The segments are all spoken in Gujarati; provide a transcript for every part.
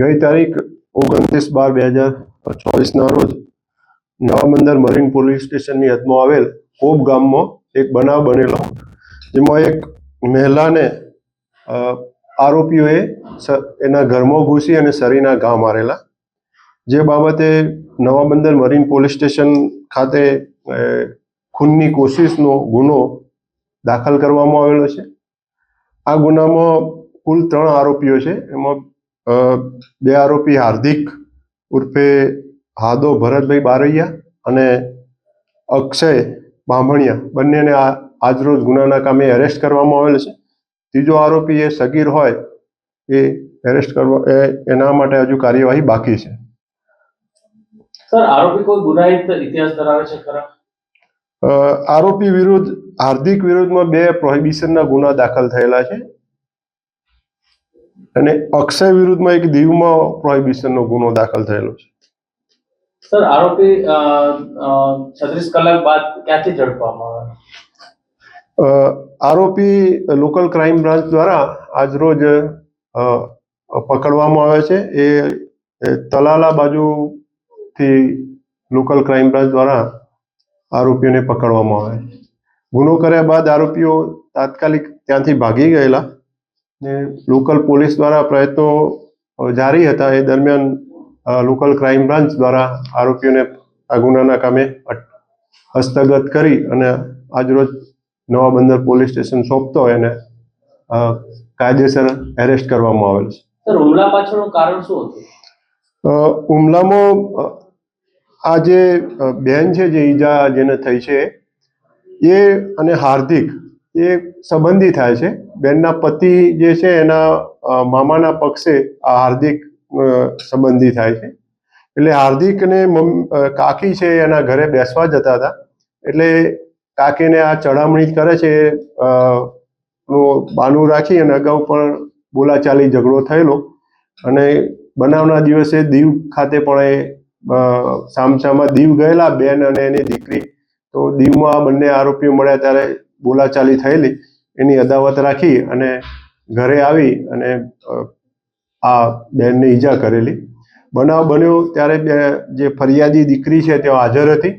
ગઈ તારીખ ઓગણત્રીસ બાર બે હજાર ચોવીસના રોજ નવાબંદર મરીન પોલીસ સ્ટેશનની હદમાં આવેલ કોબ ગામમાં એક બનાવ બનેલો. જેમાં એક મહિલાને આરોપીઓએ એના ઘરમાં ઘૂસી અને શરીરના ઘા મારેલા. જે બાબતે નવાબંદર મરીન પોલીસ સ્ટેશન ખાતે ખૂનની કોશિશનો ગુનો દાખલ કરવામાં આવેલો છે. આ ગુનામાં કુલ ત્રણ આરોપીઓ છે. એમાં બે આરોપી હાર્દિક ઉર્ફે હાદો ભરતભાઈ બારૈયા અને અક્ષય બામણિયા. બંનેને આજરોજ ગુનાના કામે એરેસ્ટ કરવામાં આવેલ છે. ત્રીજો આરોપી એ સગીર હોય એ એરેસ્ટ કરવા એના માટે હજુ કાર્યવાહી બાકી છે. સર આરોપી કોઈ ગુનાહિત ઇતિહાસ ધરાવે છે ખરા? આરોપી વિરુદ્ધ હાર્દિક વિરુદ્ધમાં બે પ્રોહિબિશનના ગુના દાખલ થયેલા છે. અને અક્ષય વિરુદ્ધમાં એક દીવમાં પ્રોહિબિશનનો ગુનો દાખલ થયેલો છે. સર આરોપી છત્રીસ કલાક બાદ ક્યાંથી ઝડપવામાં આવે? આરોપી લોકલ ક્રાઇમ બ્રાન્ચ દ્વારા આજરોજ પકડવામાં આવે છે. એ તલાલા બાજુથી લોકલ ક્રાઇમ બ્રાન્ચ દ્વારા આરોપીઓને પકડવામાં આવે ગુનો કર્યા બાદ આરોપીઓ તાત્કાલિક ત્યાંથી ભાગી ગયેલા. ને લોકલ પોલીસ દ્વારા પ્રયત્નો જારી હતા. એ દરમિયાન લોકલ ક્રાઇમ બ્રાન્ચ દ્વારા આરોપીઓને આ ગુનાના કામે હસ્તગત કરી અને આજરોજ નવા બંદર પોલીસ સ્ટેશન સોંપતો એને કાયદેસર એરેસ્ટ કરવામાં આવેલ છે. સર હુમલા પાછળનું કારણ શું હતું? હુમલામાં આ જે બેન છે જે ઈજા જેને થઈ છે એ અને હાર્દિક એ સંબંધી થાય છે. બેનના પતિ જે છે એના મામાના પક્ષે આ હાર્દિક સંબંધી થાય છે. એટલે હાર્દિકને ને કાકી છે એના ઘરે બેસવા જતા હતા. એટલે કાકીને આ ચડામણી કરે છે બાનું રાખી અને અગાઉ પણ બોલાચાલી ઝઘડો થયેલો. અને બનાવના દિવસે દીવ ખાતે પણ એ સામસામાં દીવ ગયેલા બેન અને એની દીકરી. તો દીવમાં બંને આરોપીઓ મળ્યા ત્યારે બોલાચાલી થયેલી, એની અદાવત રાખી અને ઘરે આવી અને આ બેનને ઈજા કરેલી. બનાવ બન્યો ત્યારે બે, જે ફરિયાદી દીકરી છે તે હાજર હતી.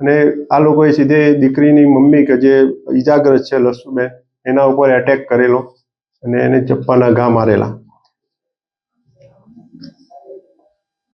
અને આ લોકોએ સીધે દીકરીની મમ્મી કે જે ઈજાગ્રસ્ત છે લસુબેન એના ઉપર એટેક કરેલો અને એને ચપ્પાના ઘા મારેલા.